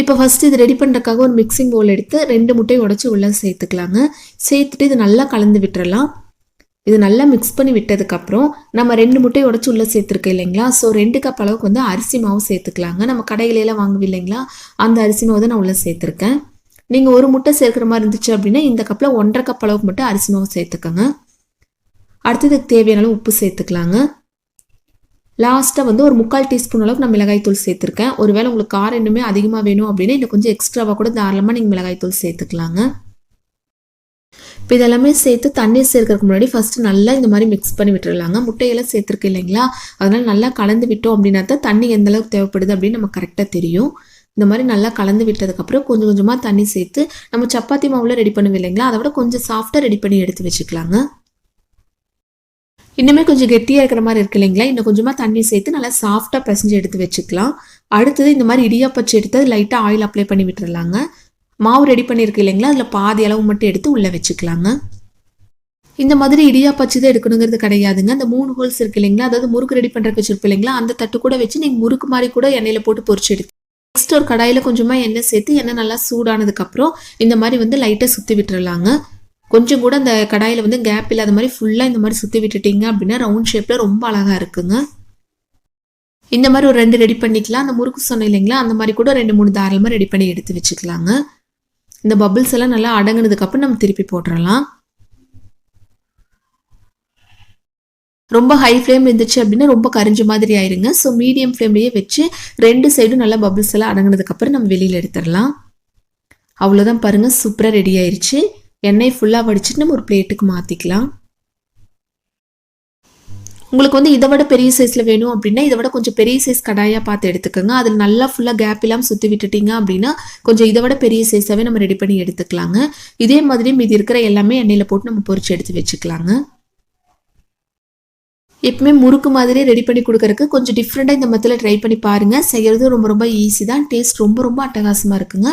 இப்போ ஃபஸ்ட்டு இது ரெடி பண்ணுறதுக்காக ஒரு மிக்சிங் பவுல் எடுத்து ரெண்டு முட்டையை உடச்சி உள்ளே சேர்த்துக்கலாங்க. சேர்த்துட்டு இது நல்லா கலந்து விட்டுறலாம். இது நல்லா மிக்ஸ் பண்ணி விட்டதுக்கப்புறம் நம்ம ரெண்டு முட்டையை உடச்சி உள்ளே சேர்த்துருக்கோம் இல்லைங்களா? ஸோ ரெண்டு கப் அளவுக்கு வந்து அரிசி மாவு சேர்த்துக்கலாங்க. நம்ம கடையிலலாம் வாங்குவோம் இல்லைங்களா? அந்த அரிசி மாவு தான் நான் உள்ளே சேர்த்துருக்கேன். நீங்கள் ஒரு முட்டை சேர்க்குற மாதிரி இருந்துச்சு அப்படின்னா இந்த கப்பில் ஒன்றரை கப் அளவுக்கு மட்டும் அரிசி மாவு சேர்த்துக்கோங்க. அடுத்ததுக்கு தேவையான அளவு உப்பு சேர்த்துக்கலாங்க. லாஸ்ட்டாக வந்து ஒரு முக்கால் டீஸ்பூன் அளவுக்கு நான் மிளகாய்த்தூள் சேர்த்துருக்கேன். ஒருவேளை உங்களுக்கு காரம் இன்னுமே அதிகமாக வேணும் அப்படின்னா இன்னும் கொஞ்சம் எக்ஸ்ட்ராவாக கூட தாராளமாக நீங்கள் மிளகாய்த்தூள் சேர்த்துக்கலாங்க. இப்போ இதெல்லாமே சேர்த்து தண்ணீர் சேர்க்கறதுக்கு முன்னாடி ஃபஸ்ட்டு நல்லா இந்த மாதிரி மிக்ஸ் பண்ணி விட்டுருலாங்க முட்டையெல்லாம் சேர்த்துருக்கு இல்லைங்களா? அதனால் நல்லா கலந்து விட்டோம் அப்படின்னா தான் தண்ணி எந்த அளவுக்கு தேவைப்படுது அப்படின்னு நமக்கு கரெக்டாக தெரியும். இந்த மாதிரி நல்லா கலந்து விட்டதுக்கப்புறம் கொஞ்சம் கொஞ்சமாக தண்ணி சேர்த்து நம்ம சப்பாத்தி மாவில் ரெடி பண்ணுவோம் இல்லைங்களா? அதை விட கொஞ்சம் சாஃப்டாக ரெடி பண்ணி எடுத்து வச்சுக்கலாங்க. இன்னுமே கொஞ்சம் கெட்டியாக இருக்கிற மாதிரி இருக்கு இல்லைங்களா? இன்னும் கொஞ்சமாக தண்ணி சேர்த்து நல்லா சாஃப்டாக பிசைஞ்சு எடுத்து வச்சுக்கலாம். அடுத்தது இந்த மாதிரி இடியாப்பச்சு எடுத்து லைட்டாக ஆயில் அப்ளை பண்ணி விட்டுறலாங்க. மாவு ரெடி பண்ணியிருக்கு இல்லைங்களா? அதில் பாதி அளவு மட்டும் எடுத்து உள்ளே வச்சுக்கலாங்க. இந்த மாதிரி இடியாப்பச்சு தான் எடுக்கணுங்கிறது கிடையாதுங்க. அந்த மூணு ஹோல்ஸ் இருக்கு இல்லைங்களா? அதாவது முறுக்கு ரெடி பண்ணுறதுக்கு வச்சிருப்போம் இல்லைங்களா? அந்த தட்டு கூட வச்சு நீங்கள் முறுக்கு மாதிரி கூட எண்ணெயில் போட்டு பொறிச்சு எடுத்து நெக்ஸ்ட் ஒரு கடாயில் கொஞ்சமாக எண்ணெய் சேர்த்து எண்ணெய் நல்லா சூடானதுக்கப்புறம் இந்த மாதிரி வந்து லைட்டாக சுற்றி விட்டுறலாங்க. கொஞ்சம் கூட அந்த கடாயில் வந்து கேப் இல்லாத மாதிரி ஃபுல்லாக இந்த மாதிரி சுற்றி விட்டுட்டிங்க அப்படின்னா ரவுண்ட் ஷேப்பில் ரொம்ப அழகாக இருக்குங்க. இந்த மாதிரி ஒரு ரெண்டு ரெடி பண்ணிக்கலாம். அந்த முறுக்கு சொன்னேன் இல்லைங்களா? அந்த மாதிரி கூட ரெண்டு மூணு தாராளமாக ரெடி பண்ணி எடுத்து வச்சுக்கலாங்க. இந்த பபிள்ஸ் எல்லாம் நல்லா அடங்குனதுக்கப்புறம் நம்ம திருப்பி போட்டுடலாம் ரொம்ப ஹை ஃப்ளேம் இருந்துச்சு அப்படின்னா ரொம்ப கரிஞ்ச மாதிரி ஆயிருங்க. ஸோ மீடியம் ஃப்ளேம்லேயே வச்சு ரெண்டு சைடும் நல்லா பபிள்ஸ் எல்லாம் அடங்குனதுக்கப்புறம் நம்ம வெளியில் எடுத்துடலாம். அவ்வளோதான் பாருங்கள் சூப்பராக ரெடி ஆயிடுச்சு எண்ணெய் ஃபுல்லாக வடிச்சிட்டு நம்ம ஒரு பிளேட்டுக்கு மாற்றிக்கலாம் உங்களுக்கு வந்து இதை விட பெரிய சைஸில் வேணும் அப்படின்னா இதை விட கொஞ்சம் பெரிய சைஸ் கடாயாக பார்த்து எடுத்துக்கோங்க. அதில் நல்லா ஃபுல்லாக கேப் இல்லாமல் சுற்றி விட்டுட்டிங்க அப்படின்னா கொஞ்சம் இதை விட பெரிய சைஸாகவே நம்ம ரெடி பண்ணி எடுத்துக்கலாங்க. இதே மாதிரி மீதி இருக்கிற எல்லாமே எண்ணெயில் போட்டு நம்ம பொறிச்சு எடுத்து வச்சுக்கலாங்க. எப்பவுமே முறுக்கு மாதிரி ரெடி பண்ணி கொடுக்கறக்கு கொஞ்சம் டிஃப்ரெண்ட்டாக இந்த மத்தியில் ட்ரை பண்ணி பாருங்கள் செய்கிறது ரொம்ப ரொம்ப ஈஸி தான். டேஸ்ட் ரொம்ப ரொம்ப அட்டகாசமாக இருக்குங்க.